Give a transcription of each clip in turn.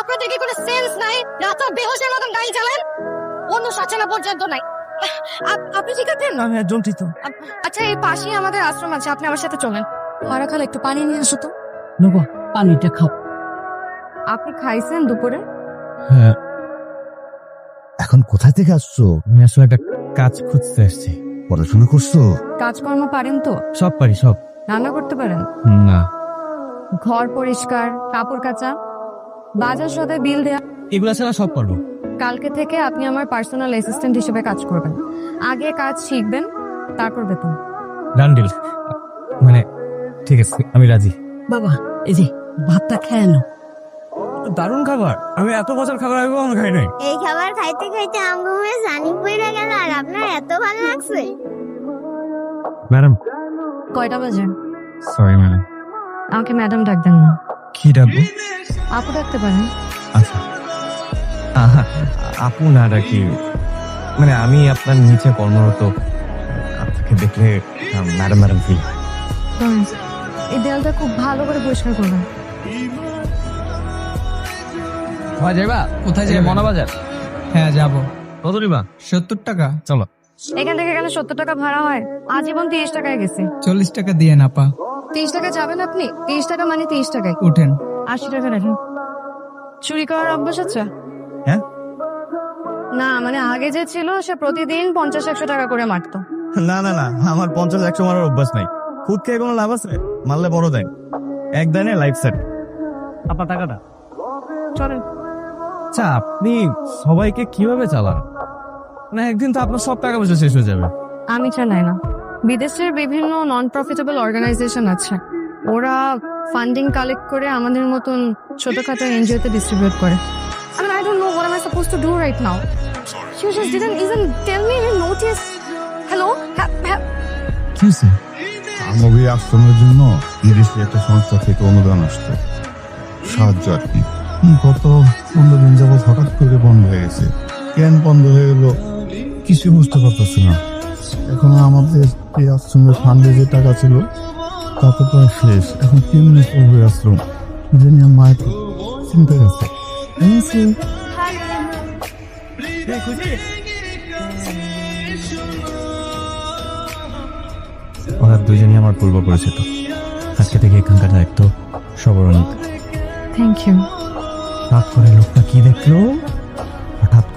আপনাদের কি কোনো সেন্স নাই? রাত বেহোশের মতন গাড়ি চালান? অন্য সচেনা পর্যন্ত নাই। আপ- আপনি ঠিক আছেন? আমি একজন তো আপ- আচ্ছা এই পাশেই আমাদের আশ্রম আছে আপনি আমার সাথে চলেন। ভাড়া খালে একটু পানি নিয়ে আসো তো। নেব পানিটা খাও। আপনি খাইছেন দুপুরে? হ্যাঁ। এখন কোথা থেকে আসছো? আমি আসলে একটা কাজ খুঁজতে আসছি। পড়াশোনা করছ? কাজকর্ম পারেন তো? সব পারি সব। রান্না করতে পারেন? না। ঘর পরিষ্কার কাপড় কাচা? বাজার সদায় বিল দেয়া এগুলা ছাড়া সব পারব। কালকে থেকে আপনি আমার পার্সোনাল অ্যাসিস্ট্যান্ট হিসেবে কাজ করবেন। আগে কাজ শিখবেন তারপর বেতন। ডান্ডিল মানে ঠিক আছে আমি রাজি। বাবা এই যে ভাতটা খেয়ে নাও। দারুণ খাবার। আমি এত বছর খাবার আগে কখনো খাই নাই। এই খাবার খাইতে খাইতে আমগুমে জানি পড়ে গেল আর আপনার এত ভালো লাগছে। ম্যাডাম। কয়টা বাজে? Sorry madam. আমাকে ম্যাডাম ডাকবেন না। কি ডাকবো? আপু ডাকতে পারেন। আচ্ছা। আহা, আপু না ডাকি। মানে আমি আপনার নিচে কর্মরত। আপনাকে দেখলে ম্যাডাম ম্যাডাম ফিল। এই দেয়ালটা খুব ভালো করে পরিষ্কার করবেন হয় যাইবা? কোথায় এই যে যাবে মনাবাজার? হ্যাঁ যাব। কত নিবা? সত্তর টাকা। চলো। এখান থেকে এখানে সত্তর টাকা ভাড়া হয়। আজীবন তিরিশ টাকায় গেছে। চল্লিশ টাকা দিয়ে না পা তিরিশ টাকা যাবেন আপনি? তিরিশ টাকা মানে তিরিশ টাকায়। উঠেন আশি টাকা রাখেন। চুরি করার অভ্যাস আছে? হ্যাঁ? না মানে আগে যে ছিল সে প্রতিদিন পঞ্চাশ একশো টাকা করে মারতো। না না না আমার পঞ্চাশ একশো মারার অভ্যাস নাই। খুদ খেয়ে কোনো লাভ আছে? মারলে বড় দেয় এক দানে লাইফ সেট আপনার টাকাটা? চলেন। আচ্ছা আপনি সবাইকে কীভাবে চালান? না একদিন তো আপনার সব টাকা পয়সা শেষ হয়ে যাবে। আমি চালাই না। বিদেশের বিভিন্ন নন প্রফিটেবল অর্গানাইজেশন আছে। ওরা ফান্ডিং কালেক্ট করে আমাদের মতন ছোটখাটো এনজিওতে ডিস্ট্রিবিউট করে। I mean, I don't know what am I supposed to do right now. You just didn't even tell me you notice. Hello? Ha- ha- কি আমগি আশ্রমের জন্য ইরিশে একটা সংস্থা থেকে অনুদান আসতো সাহায্য আর কি। হুম, গত পনেরো দিন যাবৎ হঠাৎ করে বন্ধ হয়ে গেছে। কেন বন্ধ হয়ে গেলো? কিছু বুঝতে পারতেছি না। এখন আমাদের এই আশ্রমের ফান্ডে যে টাকা ছিল তা তো প্রায় শেষ। এখন কেমনি চলবে আশ্রম এটা নিয়ে মায়ের চিন্তা গেছে ওরা দুজনই আমার পূর্ব পরিচিত। আজকে থেকে এখানকার দায়িত্ব সবার অনেক। Thank you. হঠাৎ করে লোকটা কি দেখল?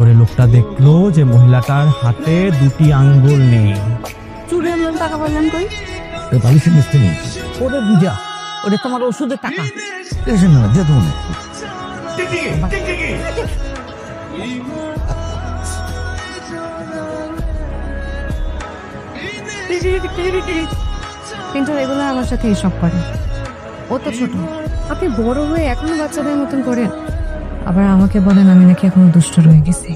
করে লোকটা দেখল যে মহিলাটার হাতে দুটি আঙ্গুল নেই। চুরি আনলেন টাকা কই? মিস্ত্রি নেই। ওরে বুঝা ওরে তোমার ওষুধের টাকা। এসে না কিন্তু রেগুলার আমার সাথে এসব করে। ও তো ছোট। আপনি বড় হয়ে এখনও বাচ্চাদের মতন করেন আবার আমাকে বলেন আমি নাকি এখনও দুষ্ট রয়ে গেছি।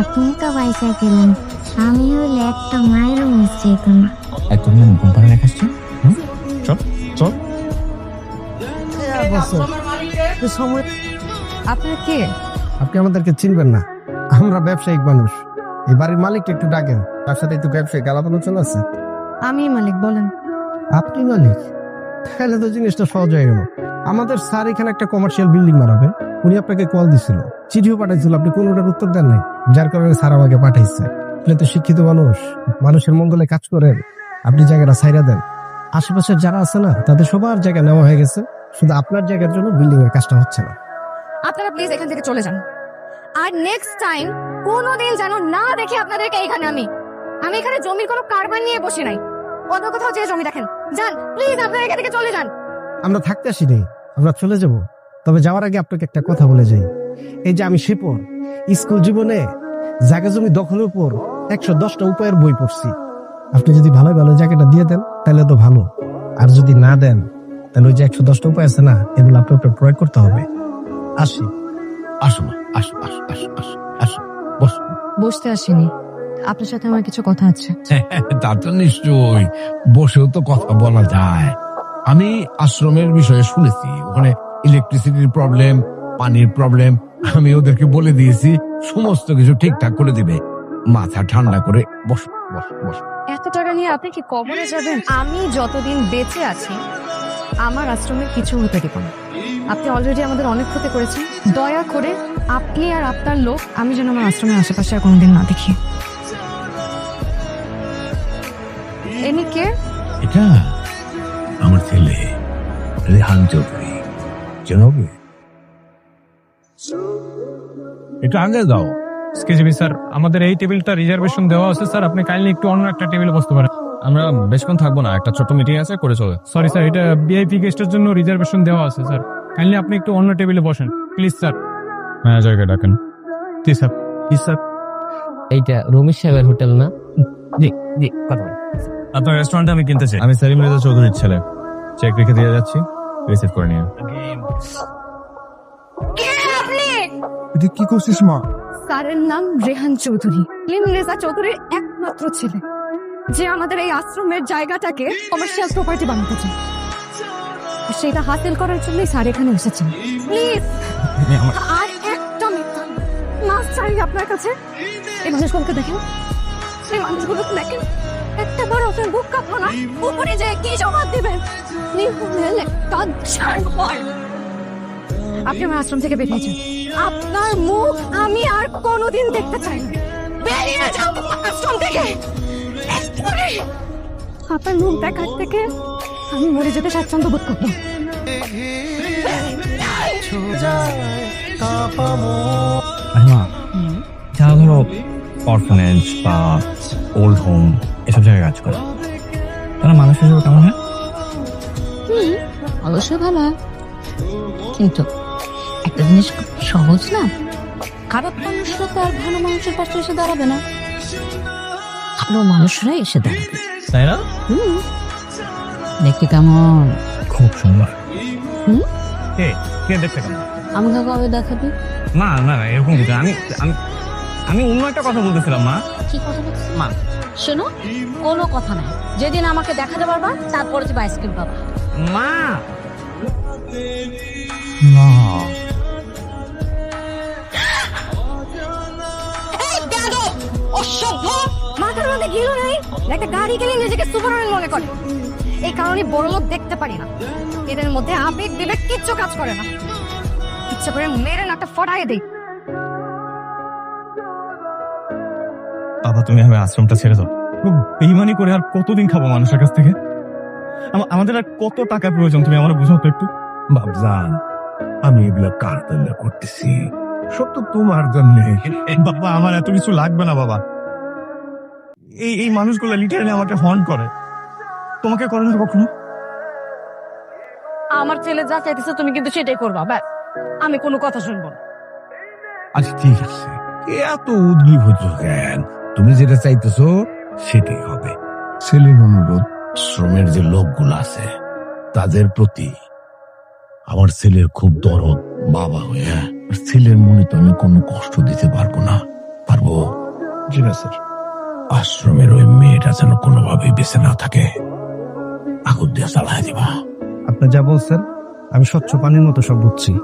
আপনি তো পয়সা গেলেন আমি হলে একটা মায়েরও মিস যেত না। একদম না কোম্পানি রেখাচ্ছি চল চল। সময় আপনার কে? আপনি আমাদেরকে চিনবেন না। আমরা ব্যবসায়িক মানুষ। এই বাড়ির মালিকটা একটু ডাকেন। তার সাথে একটু ব্যবসায়িক আলাপ আলোচনা আছে। আমি মালিক বলেন। আপনি মালিক? তাহলে তো জিনিসটা সহজ হয়ে গেল। আমাদের স্যার এখানে একটা কমার্শিয়াল বিল্ডিং বানাবে। উনি আপনাকে কল দিছিল। চিঠিও পাঠাইছিল। আপনি কোনোটার উত্তর দেন নাই? যার কারণে স্যার আমাকে পাঠাইছে। আপনি তো শিক্ষিত মানুষ। মানুষের মঙ্গলে কাজ করেন। আপনি জায়গাটা সাইরা দেন। আশেপাশের যারা আছে না, তাদের সবার জায়গা নেওয়া হয়ে গেছে। শুধু আপনার জায়গার জন্য বিল্ডিং এর কাজটা হচ্ছে না। আপনারা প্লিজ এখান থেকে চলে যান। আর নেক্সট টাইম কোনোদিন যেন না দেখে আপনাদেরকে এখানে আমি। আমি এখানে জমির কোনো কারবার নিয়ে বসে নাই। অন্য কোথাও যে জমি দেখেন। যান প্লিজ আপনারা এখান থেকে চলে যান। আমরা থাকতে আসিনি আমরা চলে যাব। তবে যাওয়ার আগে আপনাকে একটা কথা বলে যাই। এই যে আমি শেপর স্কুল জীবনে জায়গা জমি দখলের উপর একশো দশটা উপায়ের বই পড়ছি। আপনি যদি ভালো ভালো জায়গাটা দিয়ে দেন তাহলে তো ভালো। আর যদি না দেন তাহলে ওই যে একশো দশটা উপায় আছে না এগুলো আপনাকে প্রয়োগ করতে হবে। আসি। আসো আসো আসো আসো আসো আসো বস বসতে আসিনি। আপনার সাথে আমার কিছু কথা আছে। তা তো নিশ্চয়ই। বসেও তো কথা বলা যায়। আমি আশ্রমের বিষয়ে শুনেছি ওখানে ইলেকট্রিসিটির প্রবলেম পানির প্রবলেম আমি ওদেরকে বলে দিয়েছি সমস্ত কিছু ঠিকঠাক করে দিবে। মাথা ঠান্ডা করে বসো বসো বসো। এত টাকা নিয়ে আপনি কি কবরে যাবেন? আমি যতদিন বেঁচে আছি আমার আশ্রমের কিছু হতে দিব না। আপনি অলরেডি আমাদের অনেক ক্ষতি করেছেন। দয়া করে আপনি আর আপনার লোক আমি যেন আমার আশ্রমের আশেপাশে আর কোনোদিন না দেখি। এনি কে? এটা আমার ছেলে রেহান চৌধুরী। চেনবে একটু আগে যাও এক্সকিউজ স্যার আমাদের এই টেবিলটা রিজার্ভেশন দেওয়া আছে স্যার আপনি কাইন্ডলি একটু অন্য একটা টেবিলে বসতে পারেন। আমরা বেশক্ষণ থাকব না একটা ছোট্ট মিটিং আছে করে চলে। সরি স্যার এটা ভিআইপি গেস্টের জন্য রিজার্ভেশন দেওয়া আছে স্যার কাইন্ডলি আপনি একটু অন্য টেবিলে বসেন। প্লিজ স্যার ম্যানেজারকে ডাকেন। জি স্যার জি স্যার এইটা রমেশ সাহেবের হোটেল না? জি জি কথা বলেন। আপনার রেস্টুরেন্টে আমি কিনতে চাই। আমি সেলিম রেজা চৌধুরীর ছেলে। চেক রেখে দিয়ে যাচ্ছি রিসিভ করে নিয়ে। কে আপনি? এটা কি করছিস মা? স্যারের নাম রেহান চৌধুরী। লিম রেজা চৌধুরীর একমাত্র ছেলে। যে আমাদের এই আশ্রমের জায়গাটাকে কমার্শিয়াল প্রপার্টি বানাতে চায়। আর সেটা হাসিল করার জন্যই স্যার এখানে এসেছেন। প্লিজ আর একটা মিথ্যা মাস চাই আপনার কাছে। এই মানুষগুলোকে দেখেন। এই মানুষগুলোকে দেখেন। একটা বার আপনার বুক কাঁপলো না উপরে যে কি জবাব দিবেন? নিহুমেল একটা জানোয়ার। আপনি আমার আশ্রম থেকে বেরিয়ে যান আপনার মুখ আমি আর কোনোদিন দেখতে চাই বেরিয়ে যাও আশ্রম থেকে। আপনার মুখ দেখার থেকে আমি মরে যেতে স্বাচ্ছন্দ্য বোধ মা যারা ধরো অরফানেজ বা ওল্ড হোম এসব জায়গায় কাজ করে। তারা মানুষ হিসেবে কেমন হয়? অবশ্যই ভালো। হয়। কিন্তু একটা জিনিস খুব সহজ না? খারাপ মানুষরা তো আর ভালো মানুষের পাশে এসে দাঁড়াবে না। ভালো মানুষরাই এসে দাঁড়াবে। তাই না হুম। দেখতে কেমন? খুব সুন্দর। হুম? কে? কে দেখতে কেমন? আমাকে কবে দেখাবি? না না না এরকম আমি আমি আমি অন্য একটা কথা বলতেছিলাম মা। কি কথা বলছিস? মা। শোনো কোনো কথা নাই। যেদিন আমাকে দেখাতে পারবা তারপরে তুমি আইসক্রিম পাবা। মা! না অসভ্য! মাথার মধ্যে গিলো নাই? একটা গাড়ি কিনে নিজেকে সুপারম্যান মনে করে। এই কারণে বড় লোক দেখতে পারি না। এদের মধ্যে আবেগ বিবেক কিচ্ছু কাজ করে না। ইচ্ছা করে মেরে নাকটা ফটাই দেই। বাবা তুমি আমি আশ্রমটা ছেড়ে দাও। বেইমানি করে আর কতদিন খাব মানুষের কাছ থেকে? আমাদের আর কত টাকা প্রয়োজন তুমি আমার বুঝাও তো একটু। বাবজান আমি এগুলো কার জন্য করতেছি? সব তো তোমার জন্য। বাবা আমার এত কিছু লাগবে না বাবা। এই এই মানুষগুলো লিটারালি আমাকে হর্ন করে। তোমাকে করে না কখনো? আমার ছেলে যা চাইতেছে তুমি কিন্তু সেটাই করবা ব্যাস। আমি কোনো কথা শুনব না। আচ্ছা ঠিক আছে। এত উদ্গ্রীব হচ্ছ কেন? তুমি যেটা চাইতেছো সেটাই হবে। ছেলের অনুরোধ। শ্রমের যে লোকগুলো আছে তাদের প্রতি আমার ছেলের খুব দরদ বাবা হয়ে? আর ছেলের মনে তো আমি কোনো কষ্ট দিতে পারব না। পারব? জি না স্যার। আশ্রমের ওই মেয়েটা যেন কোনোভাবেই বেঁচে না থাকে। আগুন দিয়ে জ্বালায় দিবা। আপনি যা বলছেন আমি স্বচ্ছ পানির মতো সব বুঝছি।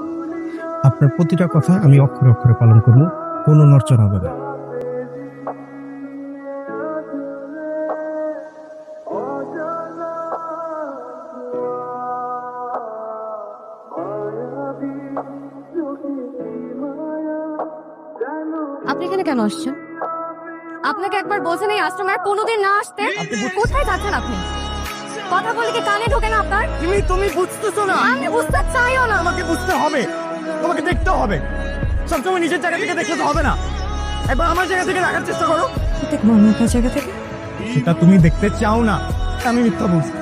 আপনার প্রতিটা কথা আমি অক্ষরে অক্ষরে পালন করব কোনো নড়চড় হবে না। আপনি এখানে কেন আসছেন? আপনাকে একবার বলছেন এই আশ্রমে আর কোনোদিন না আসতে? কোথায় যাচ্ছেন আপনি? কথা বলে কি কানে ঢোকে না আপনার? তুমি তুমি বুঝতেছো না। আমি বুঝতে চাইও না। আমাকে বুঝতে হবে। তোমাকে দেখতে হবে। সবসময় নিজের জায়গা থেকে দেখতে তো হবে না। একবার আমার জায়গা থেকে দেখার চেষ্টা করো। দেখব আমি আপনার জায়গা থেকে? সেটা তুমি দেখতে চাও না। আমি মিথ্যা বলছি।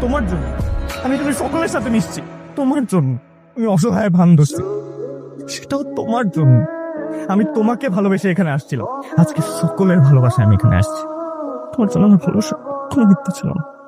তোমার জন্য। আমি তুমি সকলের সাথে মিশছি। তোমার জন্য। আমি অসহায় ভান ধরছি। সেটাও তোমার জন্য। আমি তোমাকে ভালোবেসে এখানে আসছিলাম। আজকে সকলের ভালোবাসা আমি এখানে আসছি। তোমার জন্য ভালোবাসা কোনো মিথ্যা ছিল না।